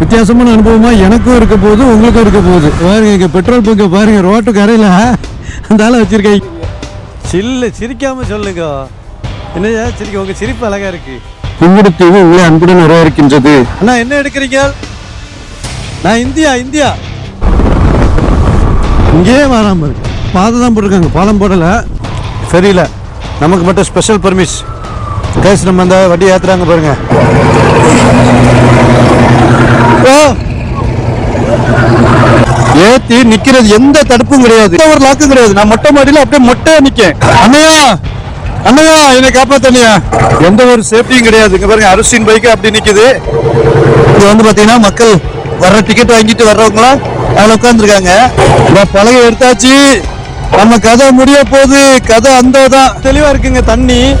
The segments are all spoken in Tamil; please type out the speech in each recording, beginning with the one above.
வித்தியாசமான அனுபவமா எனக்கும் இருக்க போகுது உங்களுக்கும் இருக்க போகுது. பாருங்க இங்க பெட்ரோல் பங்க் பாருங்க ரோட்டு கரையில அந்த ஆளை வச்சிருக்கீங்க சில்லு சிரிக்காம சொல்லுங்க. என்னையா சிரிக்க உங்க சிரிப்பு அழகா இருக்கு. புங்குடுத்தீவு உங்களை அன்புடன் வரவேற்கின்றது. அண்ணா என்ன எடுக்கிறீங்க? நான் இந்தியா இந்தியா. இங்கேயே வராம பாதை தான் போட்டிருக்காங்க. பாலம் போடல. சரியில்ல. நமக்கு மட்டும் ஸ்பெஷல் பர்மிஷ் கேஸ் நம்ம அந்த வண்டி ஏத்துறாங்க பாருங்க. ஓ! ஏத்தி நிக்கிறது எந்த தடுப்பும் கிடையாது. எந்த ஒரு லாக்கும் கிடையாது. நான் மொட்டை மாடியில அப்படியே மொட்டையா நிக்கேன். அண்ணையா? அண்ணையா? என்னை காப்பாத்தனியா? எந்த ஒரு சேஃப்டியும் கிடையாது. இங்க பாருங்க அரிசின் பைக்கு அப்படி நிக்குது. இது வந்து பாத்தீங்கன்னா மக்கள் வர்ற டிக்கெட் வாங்கிட்டு வர்றவங்களாம் அதுல உட்காந்துருக்காங்க பழகை எடுத்தாச்சு. நம்ம கதை முடிய போகுது. கதை அந்த தான் தெளிவா இருக்குங்க தண்ணி.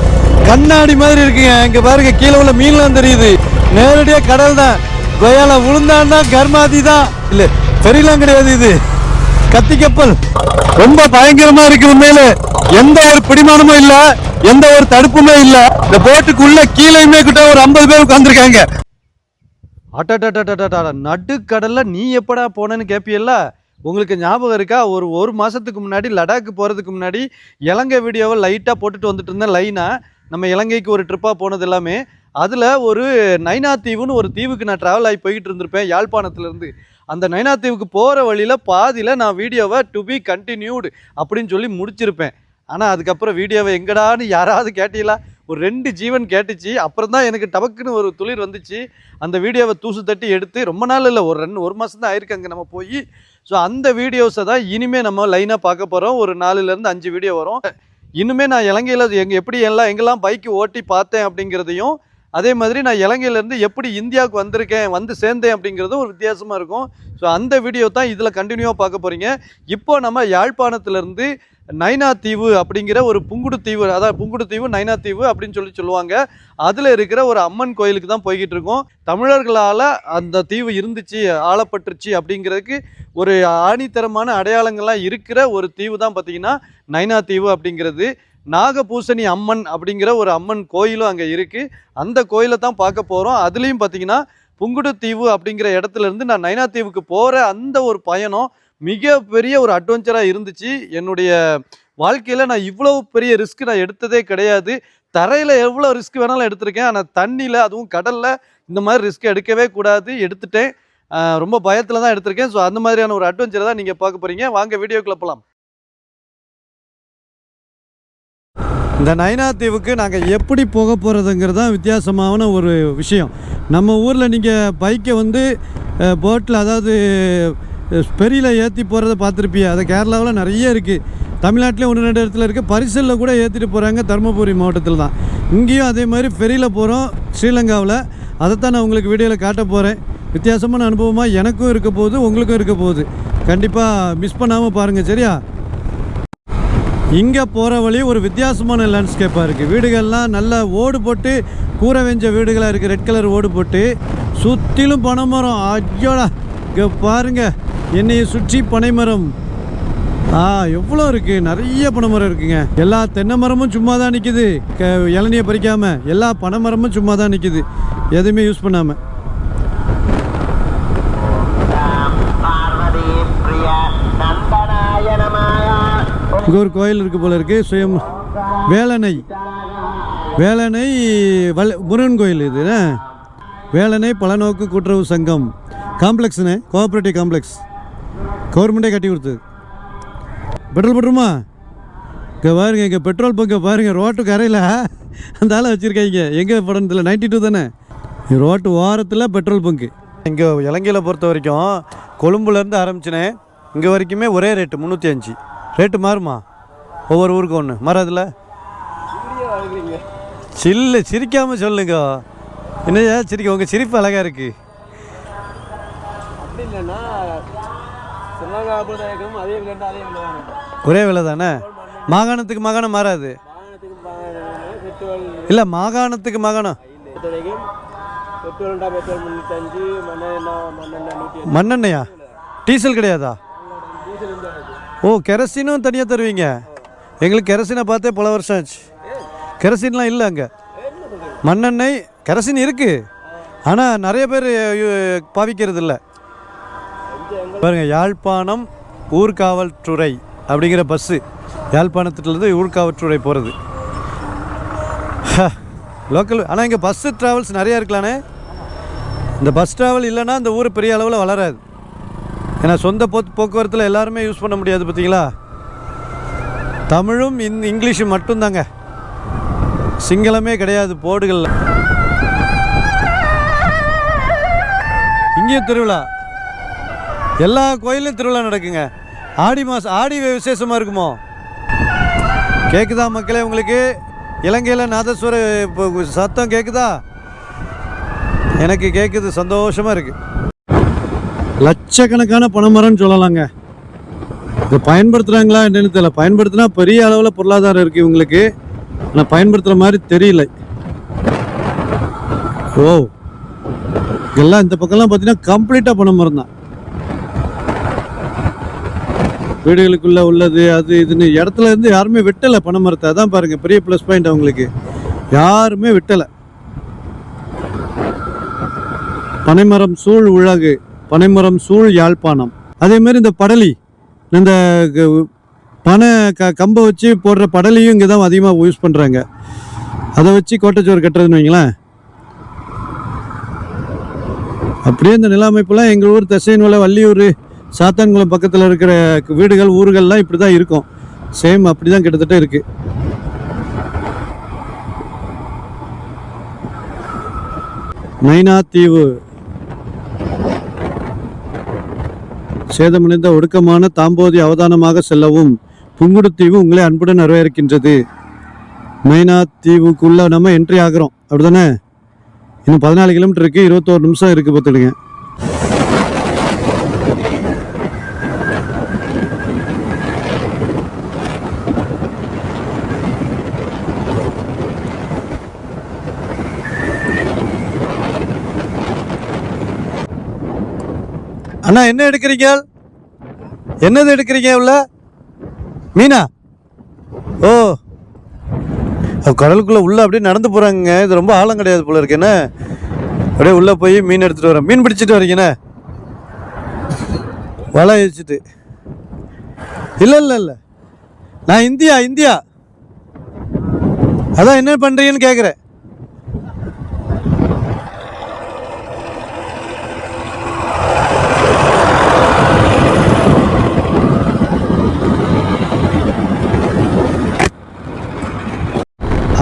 கண்ணாடி மாதிரி இருக்குங்க. இங்க பாருங்க கீழே உள்ள மீன்லாம் தெரியுது. நேரடியா கடல் தான் கொயால விழுந்தான்னா கர்மாதி தான். இல்ல பெரியலாம் கிடையாது இது. கத்தி கப்பல் ரொம்ப பயங்கரமா இருக்கு உண்மையில எந்த ஒரு பிடிமானமும் இல்ல. எந்த ஒரு தடுப்புமே இல்ல. இந்த போட்டுக்குள்ள கீழேயுமே கிட்ட ஒரு ஐம்பது பேர் உட்காந்துருக்காங்க அட்டா நடுக்கடல்ல நீ எப்படா போனேன்னு கேப்பியல்ல உங்களுக்கு ஞாபகம் இருக்கா ஒரு ஒரு மாசத்துக்கு முன்னாடி லடாக் போறதுக்கு முன்னாடி இலங்கை வீடியோவை லைட்டா போட்டுட்டு வந்துட்டு இருந்தேன் லைனா நம்ம இலங்கைக்கு ஒரு ட்ரிப்பாக போனது எல்லாமே அதில் ஒரு நைனா தீவுன்னு ஒரு தீவுக்கு நான் ட்ராவல் ஆகி போய்கிட்டு இருந்திருப்பேன் யாழ்ப்பாணத்துலேருந்து. அந்த நைனா தீவுக்கு போகிற வழியில் பாதியில் நான் வீடியோவை டு பி கண்டினியூடு அப்படின்னு சொல்லி முடிச்சிருப்பேன். ஆனால் அதுக்கப்புறம் வீடியோவை எங்கடான்னு யாராவது கேட்டீங்களா? ஒரு ரெண்டு ஜீவன் கேட்டுச்சு அப்புறம் தான் எனக்கு டபக்குன்னு ஒரு துளிர் வந்துச்சு. அந்த வீடியோவை தூசு தட்டி எடுத்து ரொம்ப நாள் இல்லை ஒரு ரெண்டு ஒரு மாதம் தான் ஆயிருக்கு அங்கே நம்ம போய். ஸோ அந்த வீடியோஸை தான் இனிமேல் நம்ம லைனாக பார்க்க போகிறோம் ஒரு நாலுலேருந்து அஞ்சு வீடியோ வரும். இன்னுமே நான் இலங்கையில் எங்கே எப்படி எல்லாம் எங்கெல்லாம் பைக்கு ஓட்டி பார்த்தேன் அப்படிங்கிறதையும் அதே மாதிரி நான் இலங்கையிலேருந்து எப்படி இந்தியாவுக்கு வந்திருக்கேன் வந்து சேர்ந்தேன் அப்படிங்கிறதும் ஒரு வித்தியாசமாக இருக்கும். ஸோ அந்த வீடியோ தான் இதில் கண்டினியூவாக பார்க்க போகிறீங்க இப்போ நம்ம யாழ்ப்பாணத்துலேருந்து நைனா தீவு அப்படிங்கிற ஒரு புங்குடு தீவு அதாவது புங்குடு தீவு நைனா தீவு அப்படின்னு சொல்லி சொல்லுவாங்க. அதில் இருக்கிற ஒரு அம்மன் கோயிலுக்கு தான் போய்கிட்டு இருக்கோம். தமிழர்களால் அந்த தீவு இருந்துச்சு ஆளப்பட்டுருச்சு அப்படிங்கிறதுக்கு ஒரு ஆணித்தரமான அடையாளங்கள்லாம் இருக்கிற ஒரு தீவு தான் பார்த்தீங்கன்னா நைனா தீவு அப்படிங்கிறது. நாகபூசணி அம்மன் அப்படிங்கிற ஒரு அம்மன் கோயிலும் அங்கே இருக்குது அந்த கோயிலை தான் பார்க்க போகிறோம் அதுலேயும் பார்த்தீங்கன்னா புங்குடு தீவு அப்படிங்கிற இடத்துல இருந்து நான் நைனா தீவுக்கு போகிற அந்த ஒரு பயணம் மிகப்பெரிய ஒரு அட்வென்ச்சராக இருந்துச்சு. என்னுடைய வாழ்க்கையில் நான் இவ்வளோ பெரிய ரிஸ்க் நான் எடுத்ததே கிடையாது. தரையில் எவ்வளோ ரிஸ்க் வேணாலும் எடுத்திருக்கேன். ஆனால் தண்ணியில் அதுவும் கடலில் இந்த மாதிரி ரிஸ்க் எடுக்கவே கூடாது. எடுத்துட்டேன். ரொம்ப பயத்தில் தான் எடுத்திருக்கேன். ஸோ அந்த மாதிரியான ஒரு அட்வென்ச்சரை தான் நீங்கள் பார்க்க போகிறீங்க வாங்க வீடியோக்குள்ள போகலாம் இந்த நயனா தீவுக்கு நாங்கள் எப்படி போக போகிறதுங்கிறது தான் வித்தியாசமான ஒரு விஷயம். நம்ம ஊரில் நீங்கள் பைக்கை வந்து போட்டில் அதாவது பெரியில் ஏற்றி போகிறத பார்த்துருப்பியா? அது கேரளாவில் நிறைய இருக்குது தமிழ்நாட்டிலே ஒன்று ரெண்டு இடத்துல இருக்குது பரிசலில் கூட ஏற்றிட்டு போகிறாங்க தருமபுரி மாவட்டத்தில் தான். இங்கேயும் அதே மாதிரி ஃபெரியில் போகிறோம் ஸ்ரீலங்காவில். அதைத்தான் நான் உங்களுக்கு வீடியோவில் காட்ட போகிறேன் வித்தியாசமான அனுபவமாக எனக்கும் இருக்க போகுது உங்களுக்கும் இருக்க போகுது. கண்டிப்பாக மிஸ் பண்ணாமல் பாருங்கள் சரியா? இங்கே போகிற வழி ஒரு வித்தியாசமான லேண்ட்ஸ்கேப்பாக இருக்குது வீடுகள்லாம் நல்லா ஓடு போட்டு கூரை வெஞ்ச வீடுகளாக இருக்குது ரெட் கலர் ஓடு போட்டு சுற்றிலும் பனைமரம். ஐயோடா இங்கே பாருங்க என்னையை சுற்றி பனைமரம். ஆ எவ்வளோ இருக்குது நிறைய பனைமரம் இருக்குங்க. எல்லா தென்னை மரமும் சும்மா தான் நிற்கிது க இளநியை பறிக்காமல் எல்லா பனைமரமும் சும்மா தான் நிற்கிது எதுவுமே யூஸ் பண்ணாமல் இங்கே ஒரு கோயில் இருக்குது போல இருக்குது சுயம் வேலனை. வேலனை வல் முருகன் கோயில் இது வேலனை பலநோக்கு கூட்டுறவு சங்கம். காம்ப்ளெக்ஸ்ண்ணே கோஆப்ரேட்டிவ் காம்ப்ளெக்ஸ். கவர்மெண்ட்டே கட்டி கொடுத்தது. பெட்ரோல் போட்டுருமா? இங்கே பாருங்க இங்கே பெட்ரோல் பங்கை பாருங்க ரோட்டு கரையில். அந்த ஆளை வச்சுருக்காங்க. எங்கே படத்தில்? நைன்டி டூ தானே ரோட்டு ஓரத்தில் பெட்ரோல் பங்கு. இங்கே இலங்கையில் பொறுத்த வரைக்கும் கொழும்புலேருந்து ஆரம்பிச்சினே இங்கே வரைக்குமே ஒரே ரேட்டு முந்நூற்றி அஞ்சு. ரேட்டு மாறுமா? ஒவ்வொரு ஊருக்கு ஒன்று மாறாதுல சில்லு சிரிக்காமல் சொல்லுங்க. என்னையா சிரிக்க உங்கள் சிரிப்பு அழகாக இருக்குது ஒரே விலை தானே? மாகாணத்துக்கு மாகாணம் மாறாது. இல்லை மாகாணத்துக்கு மாகாணம். மண்ணெண்ணெய் டீசல் கிடையாதா? ஓ கெரசினும் தனியாக தருவீங்க. எங்களுக்கு கெரசினை பார்த்தே பல வருஷம் ஆச்சு. கெரசின்லாம் இல்லை அங்கே. மண்ணெண்ணெய் கெரசின் இருக்குது ஆனால் நிறைய பேர் பாவிக்கிறது இல்லை. பாருங்கள் யாழ்ப்பாணம் ஊர்காவல்துறை அப்படிங்கிற பஸ்ஸு யாழ்ப்பாணத்துலேருந்து ஊர்காவல்துறை போகிறது லோக்கல் ஆனால் இங்கே பஸ்ஸு ட்ராவல்ஸ் நிறையா இருக்கலானே. இந்த பஸ் ட்ராவல் இல்லைன்னா இந்த ஊர் பெரிய அளவில் வளராது. ஏன்னா சொந்த போ போக்குவரத்தில் எல்லாருமே யூஸ் பண்ண முடியாது பார்த்தீங்களா தமிழும் இந் இங்கிலீஷும் மட்டும்தாங்க. சிங்களமே கிடையாது போர்டுகளில். இங்கேயும் திருவிழா. எல்லா கோயிலும் திருவிழா நடக்குங்க. ஆடி மாதம் ஆடி விசேஷமாக இருக்குமோ? கேட்குதா மக்களே உங்களுக்கு? இலங்கையில் நாதஸ்வர சத்தம் கேட்குதா எனக்கு கேட்குது சந்தோஷமாக இருக்குது லட்சக்கணக்கான பனைமரம்னு சொல்லலாங்க. இதை பயன்படுத்துகிறாங்களா என்னென்னு தெரியல. பயன்படுத்தினா பெரிய அளவில் பொருளாதாரம் இருக்குது இவங்களுக்கு. ஆனால் பயன்படுத்துகிற மாதிரி தெரியல. ஓ. எல்லாம் இந்த பக்கம்லாம் பார்த்தீங்கன்னா கம்ப்ளீட்டாக பனைமரம் தான் வீடுகளுக்குள்ள உள்ளது அது இதுன்னு இடத்துல இருந்து யாருமே வெட்டலை பனைமரத்தை. அதான் பாருங்கள் பெரிய ப்ளஸ் பாயிண்ட் அவங்களுக்கு. யாருமே வெட்டலை. பனைமரம் சூழ் உலகு பனைமரம் சூழ் யாழ்ப்பாணம். அதே மாதிரி இந்த படலி இந்த க- பனை க கம்பை வச்சு போடுற படலியும் இங்கே தான் அதிகமாக யூஸ் பண்ணுறாங்க அதை வச்சு கோட்டைச்சோறு கட்டுறதுன்னு வைங்களேன். அப்படியே இந்த நில அமைப்புலாம் எங்கள் ஊர் தசைநூலை வள்ளியூர் சாத்தான்குளம் பக்கத்தில் இருக்கிற வீடுகள் ஊர்கள்லாம் இப்படி தான் இருக்கும். சேம் அப்படி தான் கிட்டத்தட்ட இருக்குது மைனா தீவு சேதமடைந்த ஒடுக்கமான தாம்போதி அவதானமாக செல்லவும் புங்குடுதீவு உங்களை அன்புடன் வரவேற்கின்றது. மைனா தீவுக்குள்ளே நம்ம என்ட்ரி ஆகிறோம். அப்படிதானே இன்னும் பதினாலு கிலோமீட்டருக்கு இருபத்தோரு நிமிஷம் இருக்குது பார்த்துடுங்க. அண்ணா என்ன எடுக்கிறீங்க? என்னது எடுக்கிறீங்க உள்ள? மீனா? ஓ. கடலுக்குள்ளே உள்ளே அப்படியே நடந்து போகிறாங்க இது ரொம்ப ஆழம் கிடையாது போல இருக்கேண்ணே அப்படியே உள்ளே போய் மீன் எடுத்துகிட்டு வரேன் மீன் பிடிச்சிட்டு வரீங்கண்ணே வலை வச்சுட்டு இல்லை இல்லை இல்லை. நான் இந்தியா இந்தியா. அதான் என்ன பண்ணுறீங்கன்னு கேட்குறேன்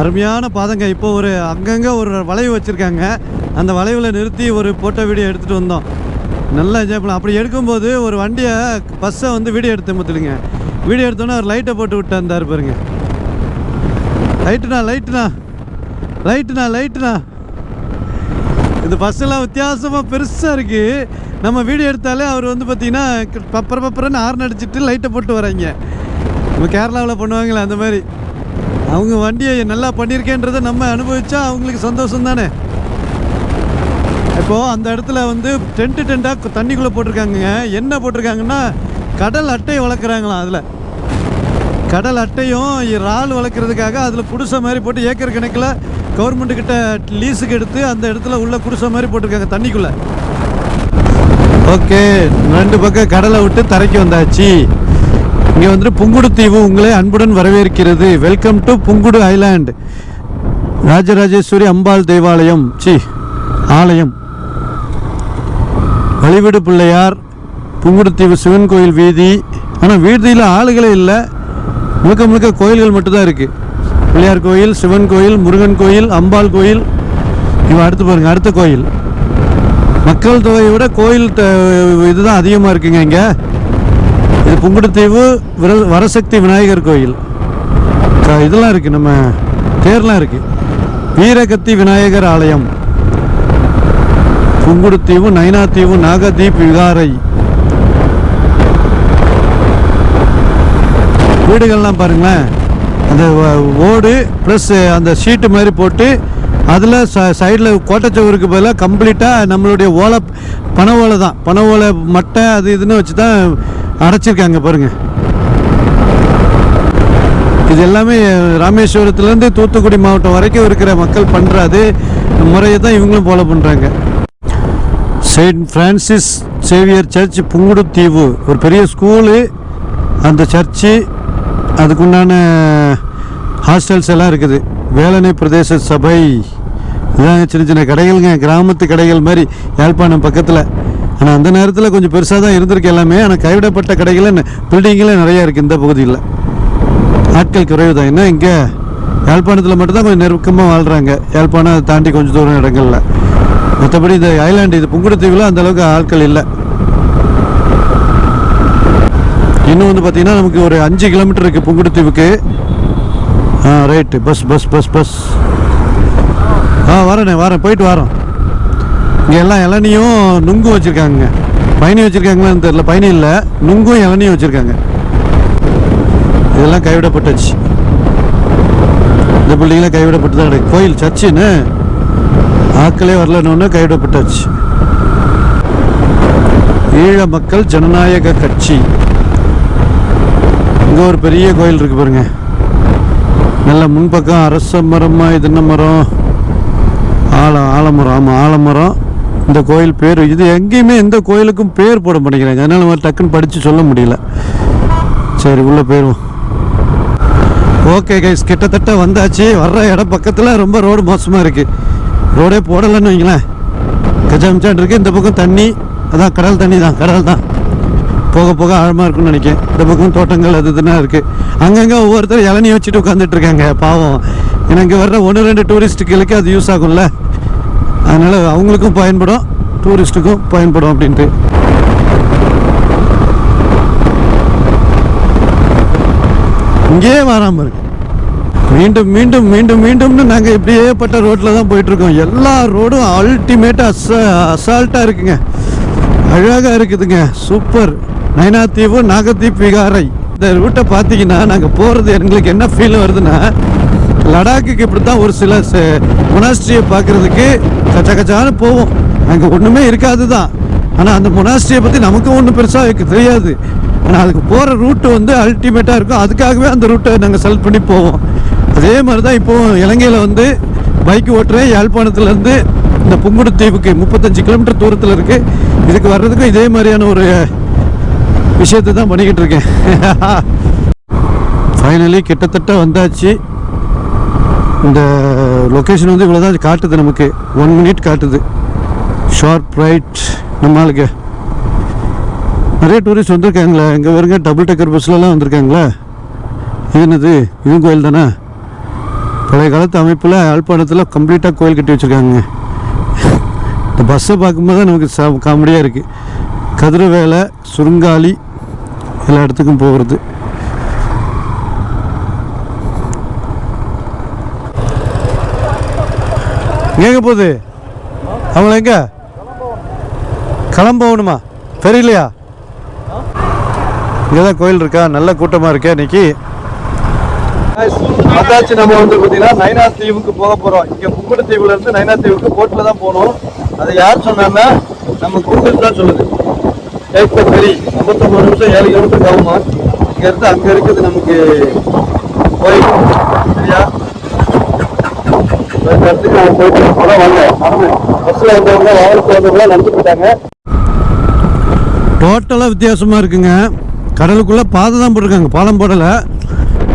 அருமையான பாதங்க. இப்போ ஒரு அங்கங்கே ஒரு வளைவு வச்சுருக்காங்க. அந்த வளைவில் நிறுத்தி ஒரு போட்டோ வீடியோ எடுத்துகிட்டு வந்தோம். நல்லா என்ஜாய் பண்ணலாம் அப்படி எடுக்கும்போது ஒரு வண்டியை பஸ்ஸை வந்து வீடியோ எடுத்து பார்த்துடுங்க வீடியோ எடுத்தோன்னே ஒரு லைட்டை போட்டு விட்டு வந்தார் பாருங்க. லைட்டுண்ணா லைட்டுண்ணா லைட்டுண்ணா லைட்டுண்ணா இந்த பஸ்ஸெல்லாம் வித்தியாசமாக பெருசாக இருக்குது நம்ம வீடியோ எடுத்தாலே அவர் வந்து பார்த்திங்கன்னா பப்பர பப்பரன்னு ஹார்ன் அடிச்சிட்டு லைட்டை போட்டு வராங்க நம்ம கேரளாவில் பண்ணுவாங்களே அந்த மாதிரி. அவங்க வண்டியை நல்லா பண்ணியிருக்கேன்றதை நம்ம அனுபவிச்சா அவங்களுக்கு சந்தோஷம் தானே இப்போது அந்த இடத்துல வந்து டென்ட்டு டென்ட்டாக தண்ணிக்குள்ளே போட்டிருக்காங்க என்ன போட்டிருக்காங்கன்னா கடல் அட்டை வளர்க்குறாங்களாம் அதில். கடல் அட்டையும் இறால் வளர்க்குறதுக்காக அதில் குடிசை மாதிரி போட்டு ஏக்கர் கணக்கில் கவர்மெண்ட்டுக்கிட்ட லீஸுக்கு எடுத்து அந்த இடத்துல உள்ள குடிசை மாதிரி போட்டிருக்காங்க தண்ணிக்குள்ளே. ஓகே ரெண்டு பக்கம் கடலை விட்டு தரைக்கு வந்தாச்சு. இங்கே வந்துட்டு புங்குடு தீவு உங்களை அன்புடன் வரவேற்கிறது. Welcome to Pungudu island Rajarajeshwari Ambal தேவாலயம். சி ஆலயம். வழிவிடு பிள்ளையார் புங்குடுத்தீவு சிவன் கோயில் வீதி. ஆனால் வீதியில் ஆளுகளே இல்லை. முழுக்க முழுக்க கோயில்கள் மட்டும்தான் இருக்குது பிள்ளையார் கோயில் சிவன் கோயில் முருகன் கோயில் அம்பாள் கோயில். இவன் அடுத்து பாருங்கள் அடுத்த கோயில். மக்கள் தொகையை விட கோயில் த- இதுதான் அதிகமாக இருக்குங்க இங்கே. இது புங்குடுத்தீவு விர வரசக்தி விநாயகர் கோயில். இதெல்லாம் இருக்குது நம்ம தேர்லாம் இருக்குது வீரகத்தி விநாயகர் ஆலயம். புங்குடுத்தீவு நைனாத்தீவு நாகதீப் விகாரை. வீடுகள்லாம் பாருங்களேன். அந்த ஓடு ப்ளஸ் அந்த ஷீட்டு மாதிரி போட்டு அதில் ச சைடில் கோட்டைச்சவருக்கு பதிலாக கம்ப்ளீட்டாக நம்மளுடைய ஓலை பனை ஓலை தான். பனை ஓலை மட்டை அது இதுன்னு வச்சு தான் அடைச்சிருக்காங்க பாருங்கள் இது எல்லாமே ராமேஸ்வரத்துலேருந்து தூத்துக்குடி மாவட்டம் வரைக்கும் இருக்கிற மக்கள் பண்ணுற அதே முறையை தான் இவங்களும் ஃபாலோ பண்ணுறாங்க Saint Francis Xavier church Pungudutivu ஒரு பெரிய ஸ்கூலு அந்த சர்ச்சு அதுக்குண்டான ஹாஸ்டல்ஸ் எல்லாம் இருக்குது. வேலனை பிரதேச சபை இதான் சின்ன சின்ன கடைகள்ங்க கிராமத்து கடைகள் மாதிரி யாழ்ப்பாணம் பக்கத்தில். ஆனால் அந்த நேரத்தில் கொஞ்சம் பெருசாக தான் இருந்திருக்கு எல்லாமே. ஆனால் கைவிடப்பட்ட கடைகள் பில்டிங்கில் நிறையா இருக்குது இந்த பகுதியில். ஆட்கள் குறைவு தான். என்ன இங்கே யாழ்ப்பாணத்தில் மட்டும்தான் கொஞ்சம் நெருக்கமாக வாழ்கிறாங்க யாழ்ப்பாணம் தாண்டி கொஞ்சம் தூரம் இடங்களில். மற்றபடி இந்த ஐலாண்டு இது புங்குடுதீவில் அந்த அளவுக்கு ஆட்கள் இல்லை. இன்னும் வந்து பார்த்திங்கன்னா நமக்கு ஒரு அஞ்சு கிலோமீட்டர் இருக்குது புங்குடுதீவுக்கு ஆ right bus bus bus bus ஆ வரேண்ணே வரேன். போயிட்டு வரோம் இங்கே எல்லாம் இளநியும் நுங்கும் வச்சுருக்காங்க பயணி வச்சுருக்காங்களான்னு தெரில பயணி இல்லை நுங்கும் இளநியும் வச்சுருக்காங்க. இதெல்லாம் கைவிடப்பட்டுச்சு. இந்த பில்டிங்லாம் கைவிடப்பட்டு தான் கிடையாது கோயில் சர்ச்சுன்னு ஆட்களே வரலன்னு கைவிடப்பட்டாச்சு. ஈழ மக்கள் ஜனநாயக கட்சி. இங்கே ஒரு பெரிய கோயில் இருக்கு பாருங்க. நல்ல முன்பக்கம் அரச மரமாக இது என்ன மரம்? ஆல ஆலமரம். ஆமாம் ஆலமரம். இந்த கோயில் பேர் இது எங்கேயுமே எந்த கோயிலுக்கும் பேர் போட மாட்டேங்கிறாங்க. அதனால நம்ம டக்குன்னு படித்து சொல்ல முடியல. சரி உள்ளே போயிடுவோம் ஓகே கைஸ் கிட்டத்தட்ட வந்தாச்சு. வர்ற இடம் பக்கத்தில் ரொம்ப ரோடு மோசமாக இருக்குது ரோடே போடலைன்னு வைங்களேன். கஜாமிச்சான் இருக்குது இந்த பக்கம் தண்ணி. அதான் கடல் தண்ணி தான் கடல் தான். போக போக ஆழமாக இருக்கும்னு நினைக்கிறேன். இந்த பக்கம் தோட்டங்கள் அது இதுனா இருக்குது அங்கங்கே ஒவ்வொருத்தர் இளநீ வச்சுட்டு உட்காந்துட்டு இருக்காங்க பாவம். எனக்கு வர்ற ஒன்று ரெண்டு டூரிஸ்ட்டுகளுக்கு அது யூஸ் ஆகும்ல. அதனால் அவங்களுக்கும் பயன்படும் டூரிஸ்ட்டுக்கும் பயன்படும் அப்படின்ட்டு. இங்கேயே வராமல் இருக்கு. மீண்டும் மீண்டும் மீண்டும் மீண்டும்னு நாங்கள் இப்படியே பட்ட ரோட்டில் தான் போயிட்டுருக்கோம். எல்லா ரோடும் அல்டிமேட்டாக அச அசால்ட்டாக இருக்குங்க. அழகாக இருக்குதுங்க. சூப்பர் நயனாத்தீவு நாகத்தீப் விகாரை. இந்த ரூட்டை பார்த்தீங்கன்னா நாங்கள் போகிறது எங்களுக்கு என்ன ஃபீல் வருதுன்னா லடாக்குக்கு இப்படி தான் ஒரு சில மொனாஸ்ட்ரியை பார்க்குறதுக்கு கச்ச கச்சான்னு போவோம். அங்கே ஒன்றுமே இருக்காது தான் ஆனால் அந்த மொனாஸ்ட்ரியை பற்றி நமக்கும் ஒன்றும் பெருசாக தெரியாது. ஆனால் அதுக்கு போகிற ரூட்டு வந்து அல்டிமேட்டாக இருக்கும். அதுக்காகவே அந்த ரூட்டை நாங்கள் செலக்ட் பண்ணி போவோம். அதே மாதிரி தான் இப்போது இலங்கையில் வந்து பைக் ஓட்டுறேன். யாழ்ப்பாணத்துலேருந்து இந்த புங்குடுதீவுக்கு முப்பத்தஞ்சு கிலோமீட்டர் தூரத்தில் இருக்குது இதுக்கு வர்றதுக்கும் இதே மாதிரியான ஒரு விஷயத்தை தான் பண்ணிக்கிட்டு இருக்கேன். ஃபைனலி கிட்டத்தட்ட வந்தாச்சு. இந்த லொக்கேஷன் வந்து இவ்வளோ தான் காட்டுது நமக்கு. ஒன் மினிட் காட்டுது. ஷார்ப் ரைட் நம்ம ஆளுக்கு நிறைய டூரிஸ்ட் வந்திருக்காங்களே. இங்கே வருங்க டபுள் டெக்கர் பஸ்லலாம் வந்திருக்காங்களே. என்னது? இதுவும் கோயில் தானே? பழைய காலத்து அமைப்பில் யாழ்ப்பாணத்தில் கம்ப்ளீட்டாக கோயில் கட்டி வச்சுருக்காங்க. இந்த பஸ்ஸை பார்க்கும்போது தான் நமக்கு ச காமெடியாக இருக்குது கதிரவேலை சுருங்காலி எல்லா இடத்துக்கும் போகிறது எங்கே போகுது? அவங்கள எங்க? கிளம்பணுமா தெரியலையா? இங்கே தான் கோயில் இருக்கா? நல்ல கூட்டமாக இருக்கே இன்னைக்கு. அதாச்சு நம்ம வந்து பார்த்தீங்கன்னா நைனா தீவுக்கு போக போகிறோம் இங்கே புக்குடு தீவுல இருந்து நைனா தீவுக்கு போட்டில் தான் போகணும் அதை யார் சொன்னாங்கன்னா நம்ம கூகுள் தான் சொல்லுது. டேக் த ஐம்பத்தொம்பது நிமிஷம் ஏழு கிலோமீட்டர் ஆகுமா? இங்கே இருந்து அங்கே இருக்குது நமக்கு கோயில். சரியா? இடத்துக்கு போயிட்டு பஸ்ஸில் வந்தவங்க வாகனத்தில் வந்தவங்க நடந்து போயிட்டாங்க டோட்டலாக வித்தியாசமாக இருக்குங்க. கடலுக்குள்ளே பாதை தான் போட்டிருக்காங்க. பாலம் போடலை.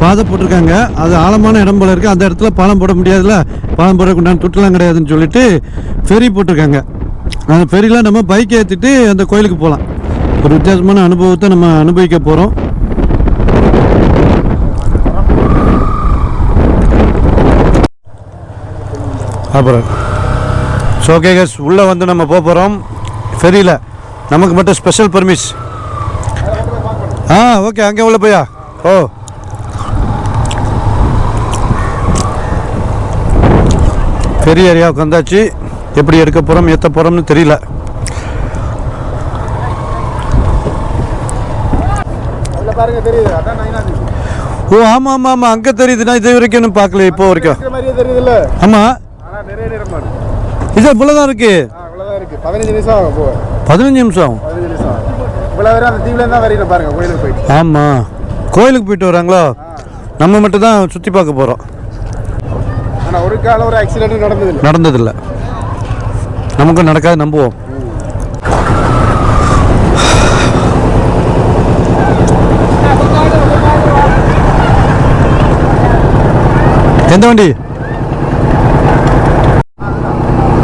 பாதை போட்டிருக்காங்க. அது ஆழமான இடம் போல இருக்குது அந்த இடத்துல பாலம் போட முடியாதுல்ல? பாலம் போடக்கு உண்டான துட்டுலாம் கிடையாதுன்னு சொல்லிட்டு ஃபெரி போட்டிருக்காங்க. அந்த ஃபெரியில் நம்ம பைக் ஏற்றிட்டு அந்த கோயிலுக்கு போகலாம் ஒரு வித்தியாசமான அனுபவத்தை நம்ம அனுபவிக்க போகிறோம் அப்புறம். ஸோ ஓகே கேஸ் உள்ளே வந்து நம்ம போக போகிறோம் ஃபெரியில் நமக்கு மட்டும் ஸ்பெஷல் பர்மிஸ் ஆ ஓகே அங்கே உள்ள போயா ஓ. பெரிய ஏரியாவுக்கு வந்தாச்சு எப்படி எடுக்க போகிறோம் ஏற்ற போகிறோம்னு தெரியல. ஓ ஆமாம் ஆமாம் ஆமாம் அங்கே தெரியுது. நான் இது வரைக்கும் பார்க்கல இப்போ வரைக்கும். ஆமாம் நிறைய நேரம் இது இவ்வளோதான் இருக்கு? இவ்வளோதான் இருக்கு. பதினஞ்சு நிமிஷம் ஆகும் போக. பதினஞ்சு நிமிஷம்? பதினஞ்சு நிமிஷம் இவ்வளோ வரை அந்த தீவில தான் வரையில கோயிலுக்கு போயிட்டு. ஆமாம் கோயிலுக்கு போயிட்டு வராங்களோ? நம்ம மட்டும் தான் சுற்றி பார்க்க போகிறோம் ஆனால் ஒரு கால ஒரு ஆக்சிடென்ட் நடந்தது நடந்ததில்லை. நமக்கும் நடக்காது நம்புவோம். எந்த வண்டி?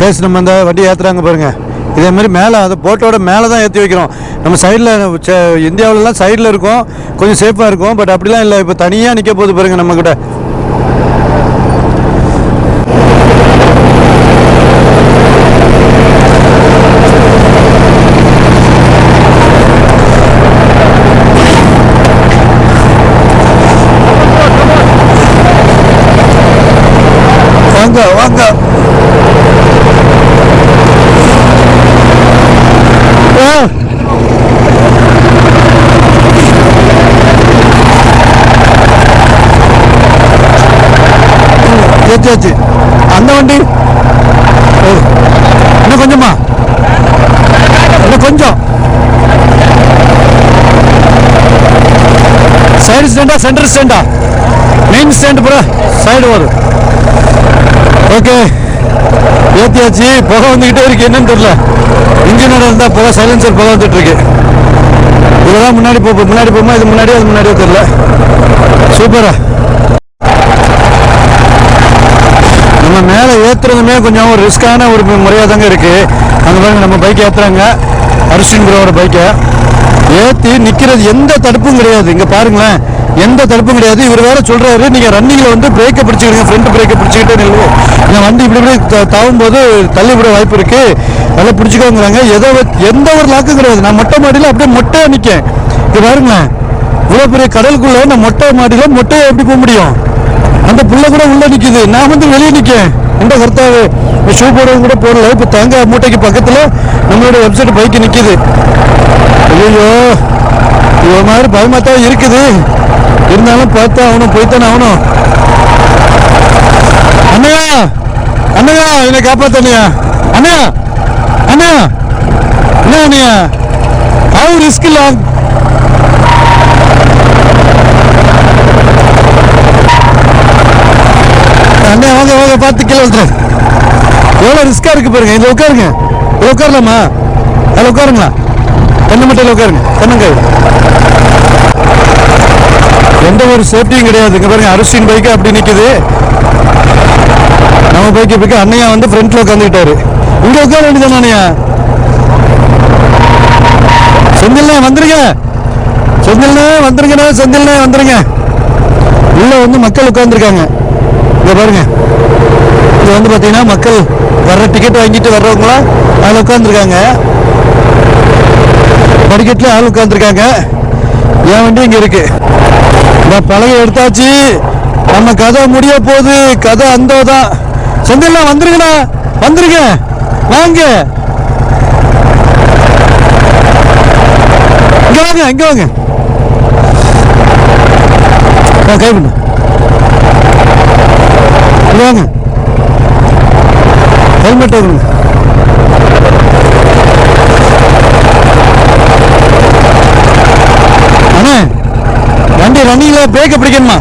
கேஸ் நம்ம இந்த வண்டி ஏற்றுறாங்க பாருங்கள் இதே மாதிரி மேலே அந்த போட்டோட மேலே தான் ஏற்றி வைக்கிறோம். நம்ம சைடில் இந்தியாவிலலாம் சைடில் இருக்கும். கொஞ்சம் சேஃபாக இருக்கும். பட் அப்படிலாம் இல்லை. இப்போ தனியாக நிற்க போகுது பாருங்கள் நம்மக்கிட்ட கிட்ட வாங்க வாங்க ஆ. ஆச்சு அந்த வண்டி. இன்னும் கொஞ்சமா? இன்னும் கொஞ்சம். சைடு ஸ்டாண்டா சென்டர் ஸ்டாண்டா மெயின் ஸ்டாண்ட் பூரா சைடு வரும் ஓகே ஏத்தியாச்சு புகை வந்துக்கிட்டே இருக்கு என்னன்னு தெரியல. இன்ஜினோட இருந்தால் புகை சைலன்சர் புகை வந்துட்டு இருக்கு. இதுதான் முன்னாடி போ முன்னாடி போகுமா இது முன்னாடியே அது முன்னாடியே தெரியல. சூப்பரா நம்ம மேலே ஏற்றுறதுமே கொஞ்சம் ஒரு ரிஸ்க்கான ஒரு முறையாக தாங்க இருக்கு. அந்த மாதிரி நம்ம பைக் ஏற்றுறாங்க அரிசின் பைக்கை ஏற்றி நிற்கிறது எந்த தடுப்பும் கிடையாது. இங்கே பாருங்களேன் எந்த தடுப்பும் கிடையாது. இவர் வேற சொல்கிறாரு நீங்கள் ரன்னிங்கில் வந்து பிரேக்கை பிடிச்சிக்கிடுங்க ஃப்ரண்ட் பிரேக்கை பிடிச்சிக்கிட்டே நில்லுவோம் இந்த வண்டி இப்படி இப்படி தாவும்போது தாவும் போது தள்ளி விட வாய்ப்பு இருக்கு. அதெல்லாம் பிடிச்சிக்கோங்கிறாங்க. எதோ எந்த ஒரு லாக்கும் கிடையாது. நான் மொட்டை மாடியில் அப்படியே மொட்டையாக நிற்கேன் இது பாருங்களேன் இவ்வளோ பெரிய கடலுக்குள்ளே நான் மொட்டை மாடியில் மொட்டையை எப்படி போக முடியும்? அந்த புள்ள கூட உள்ள நிக்குது. நான் வந்து வெளியே நிக்கேன். எந்த கர்த்தாவே ஷூ போடுறது கூட போடல. இப்போ தேங்காய் மூட்டைக்கு பக்கத்துல நம்மளோட வெப்சைட் பைக்கு நிக்குது. ஐயோ இது மாதிரி பயமா தான் இருக்குது. இருந்தாலும் பார்த்தா ஆகணும் போய்த்தானே ஆகணும். அண்ணையா அண்ணையா என்னை காப்பாத்தனியா? அண்ணா அண்ணா என்ன அண்ணியா ஹவு ரிஸ்க் லாங் அண்ணே வாங்க வாங்க பார்த்து கீழே விழுத்துறேன் எவ்வளோ ரிஸ்க்காக இருக்குது பாருங்க. இதில் உட்காருங்க. இதில் உட்காரலாமா? அதில் உட்காருங்களா? தென்னை மட்டையில் உட்காருங்க. தென்னங்காய் எந்த ஒரு சேஃப்டியும் கிடையாது. இங்கே பாருங்க அரிசின் பைக்கு அப்படி நிற்குது நம்ம பைக்கு பிக்க அண்ணையா வந்து ஃப்ரண்ட்டில் உட்காந்துக்கிட்டாரு இங்கே உட்கார வேண்டியதானே அண்ணையா செந்தில்ண்ணே வந்துருங்க. செந்தில்ண்ணே வந்துருங்கண்ணே. செந்தில்ண்ணே வந்துருங்க. உள்ள வந்து மக்கள் உட்காந்துருக்காங்க இங்க பாருங்க. இது வந்து பார்த்தீங்கன்னா மக்கள் வர்ற டிக்கெட் வாங்கிட்டு வர்றவங்களா அதில் உட்காந்துருக்காங்க படிக்கட்டில் ஆள் உட்காந்துருக்காங்க என் வண்டி இங்கே இருக்கு. நான் பலகை எடுத்தாச்சு. நம்ம கதை முடிய போகுது. கதை அந்த தான் செந்தில்லாம் வந்துருங்கண்ணா. வந்துருங்க. வாங்க. இங்க வாங்க இங்க வாங்க. ஆ, கை பண்ணு இங்க ஹெல்மெட் கொடுங்க அண்ணே வண்டி ரன்னிங்ல பிரேக்கை பிடிக்கணுமா?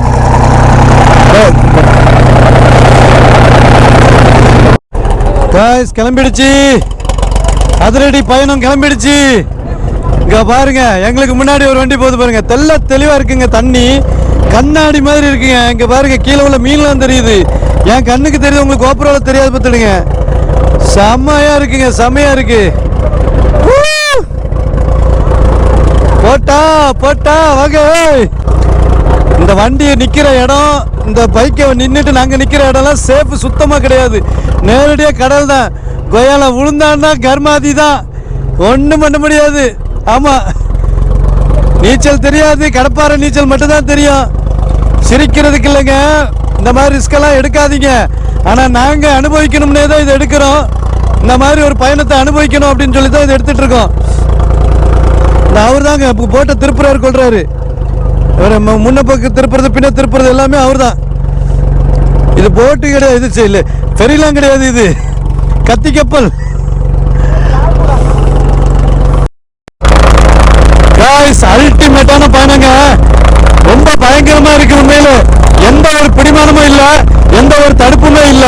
காய்ஸ் கிளம்பிடுச்சு. அதிரடி பயணம் கிளம்பிடுச்சு. இங்க பாருங்க எங்களுக்கு முன்னாடி ஒரு வண்டி போகுது பாருங்க. தெல்ல தெளிவா இருக்குங்க தண்ணி. கண்ணாடி மாதிரி இருக்குங்க. இங்க பாருங்க கீழே உள்ள மீன்லாம் தெரியுது. என் கண்ணுக்கு தெரியுது உங்களுக்கு கோபுரம் தெரியாது பார்த்துடுங்க. செம்மையா இருக்குங்க செம்மையா இருக்கு. போட்டா போட்டா வாங்க இந்த வண்டி நிக்கிற இடம் இந்த பைக்கை நின்றுட்டு நாங்கள் நிற்கிற இடம்லாம் சேஃப் சுத்தமாக கிடையாது. நேரடியாக கடல் தான். கொய்யால விழுந்தான்னா கர்மாதி தான். ஒன்றும் பண்ண முடியாது. ஆமாம் நீச்சல் தெரியாது கடப்பாறை நீச்சல் மட்டும்தான் தெரியும். சிரிக்கிறதுக்கு இல்லைங்க. இந்த மாதிரி ரிஸ்கெல்லாம் எடுக்காதீங்க. ஆனால் நாங்கள் அனுபவிக்கணும்னே தான் இதை எடுக்கிறோம். இந்த மாதிரி ஒரு பயணத்தை அனுபவிக்கணும் அப்படின்னு சொல்லி தான் இதை எடுத்துகிட்டு இருக்கோம். அவர் தாங்க போட்டை திருப்புறாரு கொள்றாரு. இவர் முன்ன பக்கம் திருப்புறது பின்ன திருப்புறது எல்லாமே அவர் தான். இது போட்டு கிடையாது இது சரி, ஃபெரிலாம் கிடையாது இது. கத்தி கப்பல். அல்டிமேட்டான பயணங்க. ரொம்ப பயங்கரமா இருக்கு உண்மையில. எந்த ஒரு பிடிமானமும் இல்ல எந்த ஒரு தடுப்புமே இல்ல.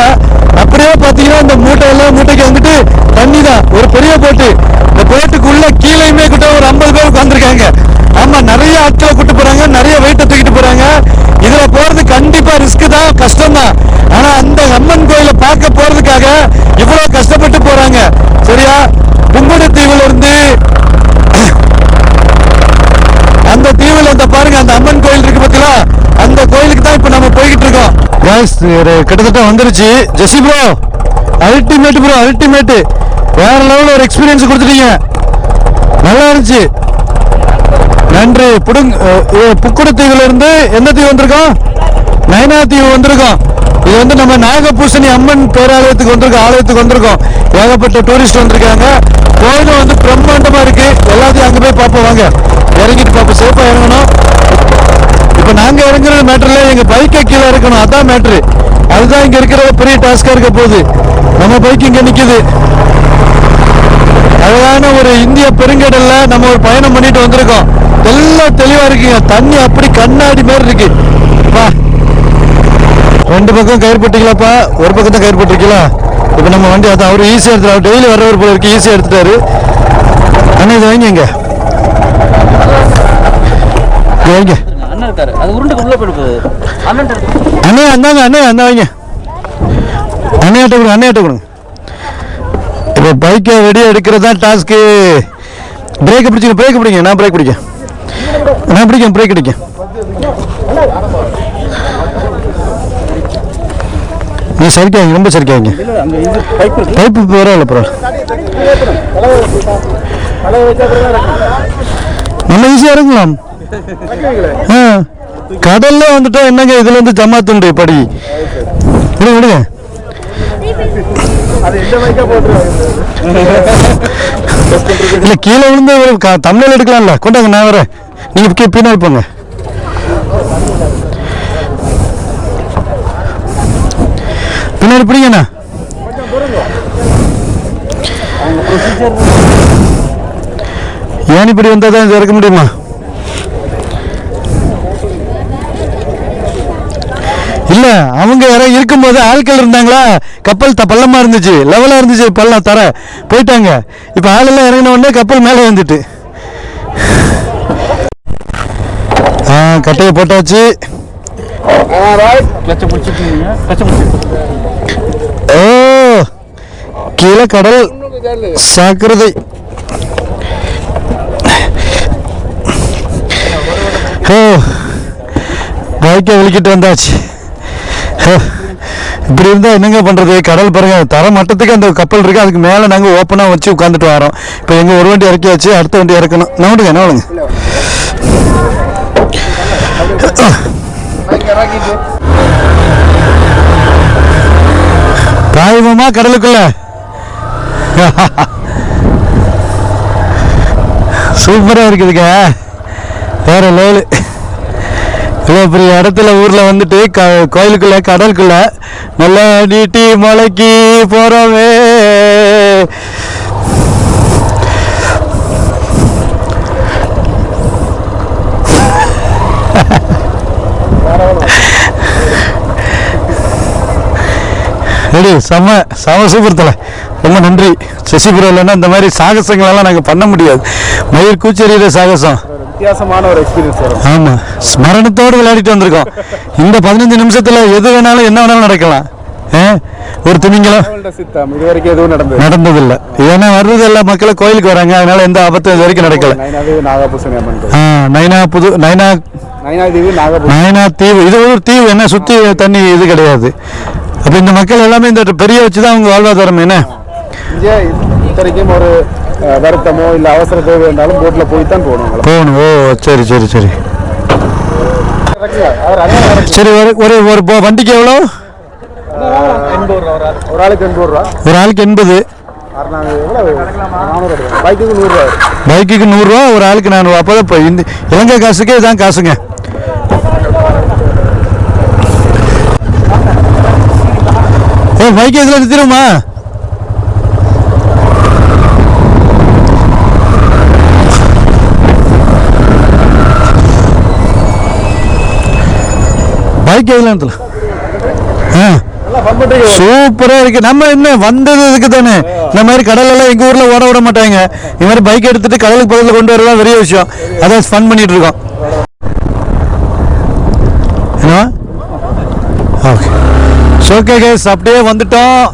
அப்படியே பாத்தீங்கன்னா இந்த மூட்டை எல்லாம் மூட்டைக்கு வந்துட்டு தண்ணி தான் ஒரு பெரிய போட்டு. இந்த போட்டுக்குள்ள கீழேயுமே கிட்ட ஒரு ஐம்பது பேர் உட்காந்துருக்காங்க ஆமா நிறைய ஆட்களை கூட்டு போறாங்க நிறைய வெயிட்டை தூக்கிட்டு போறாங்க. இதுல போறது கண்டிப்பா ரிஸ்க் தான் கஷ்டம் தான் ஆனா அந்த அம்மன் கோயில பார்க்க போறதுக்காக இவ்வளவு கஷ்டப்பட்டு ஒரு கிட்டத்தட்ட வந்துருச்சு. JC pro ultimate pro ultimate வேற லெவலில் ஒரு எக்ஸ்பீரியன்ஸ் கொடுத்துட்டீங்க. நல்லா இருந்துச்சு. நன்றி. புடுங் புக்குட தீவுலேருந்து எந்த தீவு வந்திருக்கோம் நயனா தீவு வந்திருக்கோம் இது வந்து நம்ம நாகபூசணி அம்மன் பேராலயத்துக்கு வந்திருக்கோம் ஆலயத்துக்கு வந்திருக்கோம். ஏகப்பட்ட டூரிஸ்ட் வந்திருக்காங்க. கோயிலும் வந்து பிரம்மாண்டமாக இருக்குது எல்லாத்தையும் அங்கே போய் பார்ப்போம். வாங்க. இறங்கிட்டு பார்ப்போம். சேஃபாக இறங்கணும். இப்போ நாங்கள் இறங்குற மேட்டரில் எங்கள் பைக்கை கீழே இருக்கணும் அதான் மேட்ரு. அதுதான் இங்கே இருக்கிற பெரிய டாஸ்காக இருக்க போகுது. நம்ம பைக் இங்கே நிற்கிது அழகான ஒரு இந்திய பெருங்கடல்ல நம்ம ஒரு பயணம் பண்ணிட்டு வந்திருக்கோம். எல்லாம் தெளிவாக இருக்குங்க. தண்ணி அப்படி கண்ணாடி மாதிரி இருக்கு. வா. ரெண்டு பக்கம் கயிறு போட்டீங்களாப்பா? ஒரு பக்கம் தான் கயிறு போட்டிருக்கீங்களா? இப்போ நம்ம வண்டி அதான் அவர் ஈஸியாக எடுத்துட்டு டெய்லி வர்றவர் போல இருக்கு. ஈஸியாக எடுத்துட்டாரு. அண்ணா இது வைங்க இங்கே வைங்க அண்ணன் இருக்காரு. அது உருண்டுக்கு உள்ள போயிடுது அண்ணன் அண்ணே அந்தாங்க அண்ணே அந்த வைங்க. அண்ணையாட்ட கொடுங்க அண்ணையாட்ட கொடுங்க இப்போ பைக்கை ரெடியாக எடுக்கிறது தான் டாஸ்க்கு பிரேக் பிடிச்சிங்க பிரேக் பிடிங்க. நான் பிரேக் பிடிக்க நான் பிடிக்க பிரேக் அடிக்க நீ சரிக்காங்க ரொம்ப சரிக்காங்க பைப்பு பரவாயில்ல பரவாயில்ல. நம்ம ஈஸியாக இருக்கலாம் கடல்ல வந்துட்டா என்னங்க இதுல இருந்து ஜமாத்துண்டு படி விடுங்க விடுங்க இல்ல கீழே விழுந்து thumbnail எடுக்கலாம்ல. கொண்டாங்க நான் வரேன். நீங்க பின்னாடி போங்க. பின்னாடி பிடிங்கண்ணா ஏன் இப்படி வந்தால் தான் இது இறக்க முடியுமா? இல்லை அவங்க யாரோ இருக்கும்போது ஆட்கள் இருந்தாங்களா? கப்பல் த பள்ளமாக இருந்துச்சு. லெவலாக இருந்துச்சு பள்ளம் தர. போயிட்டாங்க. இப்போ ஆளெல்லாம் இறங்கின உடனே கப்பல் மேலே வந்துட்டு. ஆ கட்டையை போட்டாச்சு. ஓ கீழே கடல் சாக்கிரதை ஓ பைக்கை விழிக்கிட்டு வந்தாச்சு. இப்படி இருந்தால் என்னங்க பண்ணுறது கடல் பாருங்கள் தர மட்டத்துக்கு அந்த கப்பல் இருக்குது அதுக்கு மேலே நாங்கள் ஓப்பனாக வச்சு உட்காந்துட்டு வரோம். இப்போ எங்கள் ஒரு வண்டி இறக்கியாச்சு அடுத்த வண்டி இறக்கணும். நோடுங்க நோடுங்க பாய்வமா கடலுக்குள்ள? சூப்பராக இருக்குதுங்க. வேற லெவலு. இவ்வளோ பெரிய இடத்துல ஊரில் வந்துட்டு க கோயிலுக்குள்ள கடலுக்குள்ள நல்லா நீட்டி மலைக்கு போகிறோமே ரெடி செம்ம செம சூப்பர் தலை. ரொம்ப நன்றி. சசிபுரம் இல்லைன்னா இந்த மாதிரி சாகசங்களெல்லாம் நாங்கள் பண்ண முடியாது. மயிர் கூச்செறிகிற சாகசம். வித்தியாசமான ஒரு எக்ஸ்பீரியன்ஸ் வரும். ஆமா ஸ்மரணத்தோடு விளையாடிட்டு வந்திருக்கோம். இந்த பதினஞ்சு நிமிஷத்துல எது வேணாலும் என்ன வேணாலும் நடக்கலாம்? ஒரு சித்தம். இது வரைக்கும் எதுவும் நடந்தது நடந்ததில்ல. ஏன்னா வர்றது எல்லா மக்களும் கோயிலுக்கு வராங்க. அதனால எந்த ஆபத்தும் இது வரைக்கும் நடக்கல. நைனா புது நைனா நைனா தீவு இது ஒரு தீவு என்ன சுத்தி தண்ணி இது கிடையாது. அப்ப இந்த மக்கள் எல்லாமே இந்த பெரிய வச்சு தான் அவங்க வாழ்வாதாரம் என்ன? இத்தனைக்கும் ஒரு வருத்தமோ இல்ல அவசர தேவை இருந்தாலும் போட்ல போய் தான் போகணும். போகணும். ஓ சரி சரி சரி. சரி ஒரு ஒரு ஒரு வண்டிக்கு எவ்வளோ? ஒரு ஆள். ஒரு ஆளுக்கு எண்பது. ரூபா ஒரு ஆளுக்கு எண்பது பைக்குக்கு நூறுரூவா ஒரு ஆளுக்கு நானூறுவா அப்போ இப்போ இந்த இலங்கை காசுக்கே இதான் காசுங்க. ஏ பைக் இதில் நிறுத்திடுமா பைக் எதில் ஆ. சூப்பரா இருக்கு. நம்ம என்ன வந்தது இதுக்கு தானே. இந்த மாதிரி கடல் எல்லாம் எங்க ஊர்ல ஓட விட மாட்டாங்க. இந்த மாதிரி பைக் எடுத்துட்டு கடலுக்கு பக்கத்துல கொண்டு வரதான் பெரிய விஷயம். அதான் ஃபன் பண்ணிட்டு இருக்கோம். என்ன ஓகே ஓகே கேஸ் அப்படியே வந்துட்டோம்.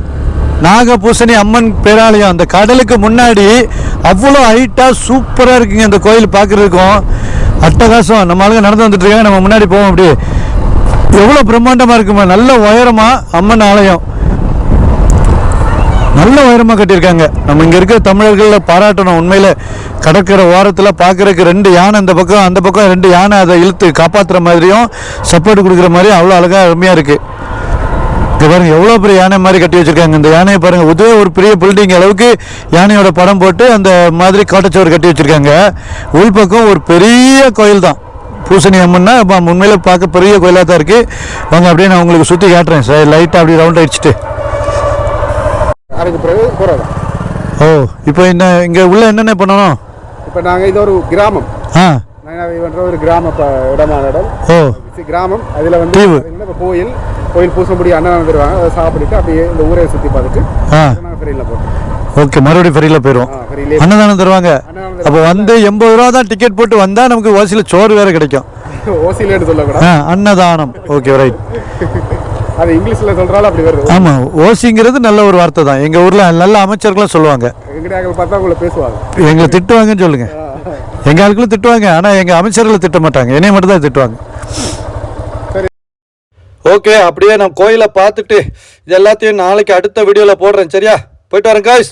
நாகபூசணி அம்மன் பேராலயம். அந்த கடலுக்கு முன்னாடி அவ்வளோ ஹைட்டாக சூப்பராக இருக்குங்க. இந்த கோயில் பார்க்குறதுக்கும். அட்டகாசம். நம்ம ஆளுங்க நடந்து வந்துட்டு இருக்காங்க. நம்ம முன்னாடி போவோம் அப்படியே. எவ்வளோ பிரம்மாண்டமாக இருக்குமா? நல்ல உயரமாக அம்மன் ஆலயம். நல்ல உயரமாக கட்டியிருக்காங்க. நம்ம இங்கே இருக்கிற தமிழர்களில் பாராட்டணும். உண்மையில் கடற்கரை ஓரத்தில் பார்க்குறதுக்கு ரெண்டு யானை இந்த பக்கம் அந்த பக்கம் ரெண்டு யானை அதை இழுத்து காப்பாற்றுற மாதிரியும் சப்போர்ட் கொடுக்குற மாதிரியும் அவ்வளோ அழகாக அருமையாக இருக்குது இங்கே பாருங்கள் எவ்வளோ பெரிய யானை மாதிரி கட்டி வச்சுருக்காங்க. இந்த யானையை பாருங்கள் உதவே ஒரு பெரிய பில்டிங் அளவுக்கு யானையோட படம் போட்டு அந்த மாதிரி கோட்டச்சுவர் கட்டி வச்சுருக்காங்க. உள்பக்கம் ஒரு பெரிய கோயில் தான் பூசணி அம்மன்னா அப்ப உண்மையில பார்க்க பெரிய கோயிலாக தான் இருக்கு. வாங்க அப்படியே நான் உங்களுக்கு சுற்றி காட்டுறேன் சார். லைட்டாக அப்படியே ரவுண்ட் அடிச்சுட்டு அதுக்கு பிறகு போகிறோம் ஓ இப்போ என்ன இங்கே உள்ள என்னென்ன பண்ணணும்? இப்போ நாங்கள் இது ஒரு கிராமம். ஆ. ஒரு கிராம இடமான இடம் ஓ. கிராமம். அதில் வந்து இப்ப கோயில் கோயில் பூசம்படி அண்ணன் வந்துருவாங்க அதை சாப்பிட்டுட்டு அப்படியே இந்த ஊரை சுற்றி பார்த்துட்டு நாங்கள் ஃபெரியில் போட்டோம் ஓகே மறுபடியும் ஃபெரியில் ஃபெரியிலே அன்னதானம் தருவாங்க. அப்போ வந்து எண்பது ரூபா தான் டிக்கெட் போட்டு வந்தால் நமக்கு ஓசியில் சோறு வேறு கிடைக்கும். அன்னதானம். ஓகே ரைட் அது இங்கிலீஷில் சொல்கிறாலும் அப்படி வருது. ஆமாம் ஓசிங்கிறது நல்ல ஒரு வார்த்தை தான். எங்கள் ஊரில் நல்ல அமைச்சர்களும் சொல்லுவாங்க. எங்களை திட்டுவாங்கன்னு சொல்லுங்க. எங்கள் ஆட்களும் திட்டுவாங்க ஆனால் எங்கள் அமைச்சர்களை திட்ட மாட்டாங்க. என்னைய மட்டும் தான் திட்டுவாங்க ஓகே அப்படியே நான் கோயிலை பார்த்துட்டு இது எல்லாத்தையும் நாளைக்கு அடுத்த வீடியோவில் போடுறேன். சரியா? போயிட்டு வரேன் காய்ஸ்